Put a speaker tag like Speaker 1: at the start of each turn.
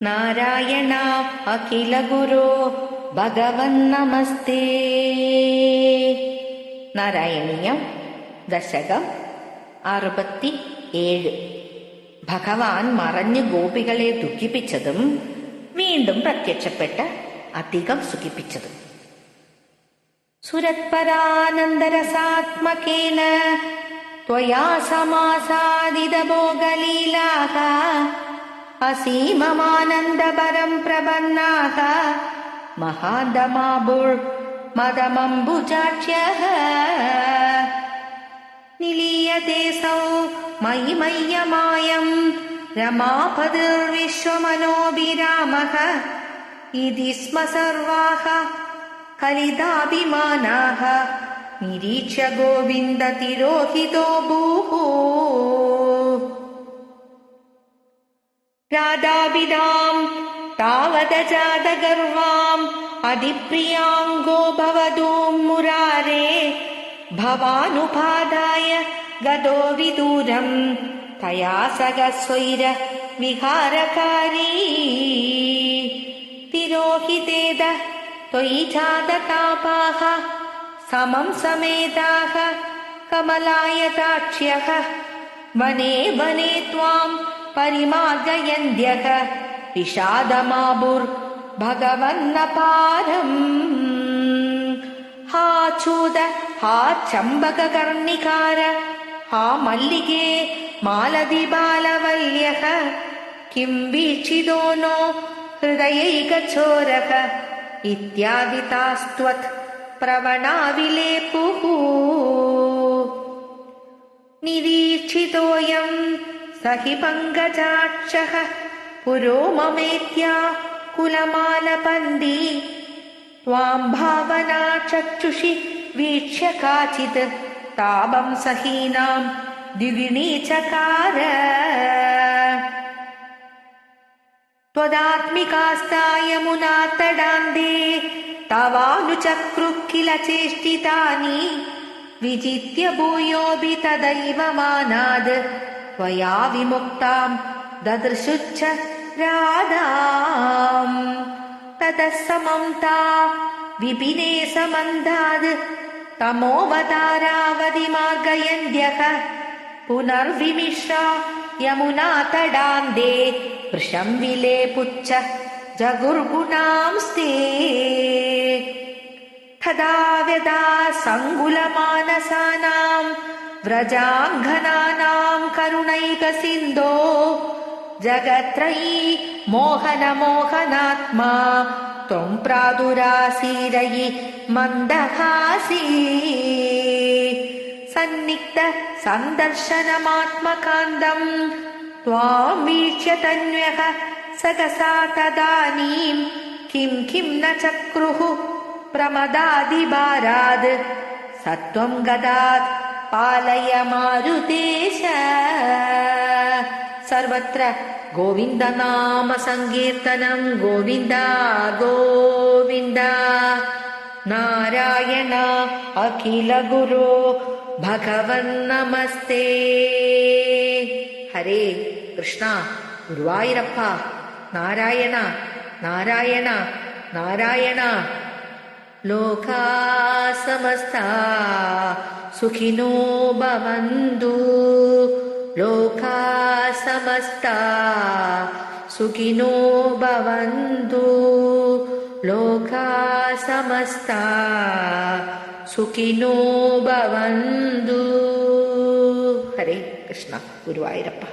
Speaker 1: നാരായണ അഖില ഗുരു ഭഗവൻ നമസ്തേ നാരായണീയം ദശകം അറുപത്തി ഏഴ് ഭഗവാൻ മറഞ്ഞ് ഗോപികളെ ദുഃഖിപ്പിച്ചതും വീണ്ടും പ്രത്യക്ഷപ്പെട്ട് അധികം സുഖിപ്പിച്ചതും സുരത്പരാനന്ദരസാത്മകേന त्वया समासादितभोगलीलाः असीममानन्दपरं प्रपन्नाः महादमाबुर्मदमम्बुजाक्ष्यः निलीयते सौ मयि मय्यमायम् रमापतिर्विश्वमनोभिरामः इति स्म सर्वाः कलिताभिमानाः निरीक्ष्य गोविन्दतिरोहितो भूः राधाभिधाम् तावदजातगर्वाम् अधिप्रियाङ्गो भवतु मुरारे भवानुपादाय गतो विदूरम् तया सह स्वैर विहारकारी। तिरोहितेद त्वयि जाततापाः समं समेताः कमलायताक्ष्यः वने वने त्वाम् परिमार्जयन्त्यः विषादमाबुर्भगवन्नपारम् हा चूद हा चम्बककर्णिकार हा मल्लिगे मालदिबालवल्यः। किं वीक्षितो नो हृदयैकचोरः इत्यादि तास्त्वत् प्रवणाविलेपुः। निरीक्षितोऽयम् स हि पङ्कजाक्षः पुरो ममेत्या कुलमालपन्दी। त्वाम् भावना चक्षुषि वीक्ष्य काचित् तापम् सहीनाम् द्विगुणीचकार त्वदात्मिकास्तायमुना तडान्ते तवानुचक्रुः किल चेष्टितानि विजित्य भूयोऽपि तदैव मानाद् त्वया विमुक्ताम् ददृशुच्च राधाम्। ततः समन्ता विपिने समन्दाद् तमोवतारावधिमार्गयन्त्यः पुनर्विमिश्रा यमुना तडान्ते वृषं विलेपुच्च जगुर्गुणांस्ते तदा व्यदा सङ्कुलमानसानाम् व्रजाङ्घनानाम् करुणैकसिन्धो जगत्रयी मोहनमोहनात्मा त्वम् प्रादुरासीरयि मन्दहासी। सन्निग्ध सन्दर्शनमात्मकान्तम् त्वाम् वीक्ष्य तन्व्यः सकसा तदानीम् किम् किम् न चक्रुः प्रमदादिभाराद् सत्त्वम् गदात् पालय मारुतेश सर्वत्र गोविन्दनामसङ्कीर्तनं गोविन्द गोविन्द नारायण अखिलगुरो भगवन्नमस्ते हरे कृष्णा गुरुवायिरप्पा नारायण नारायण नारायण लोका समस्ता सुखिनो भवन्तु लोका समस्ता सुखिनो भवन्तु लोका समस्ता സുഖിനോ ഭവന്തു ഹരേ കൃഷ്ണ ഗുരുവായൂരപ്പ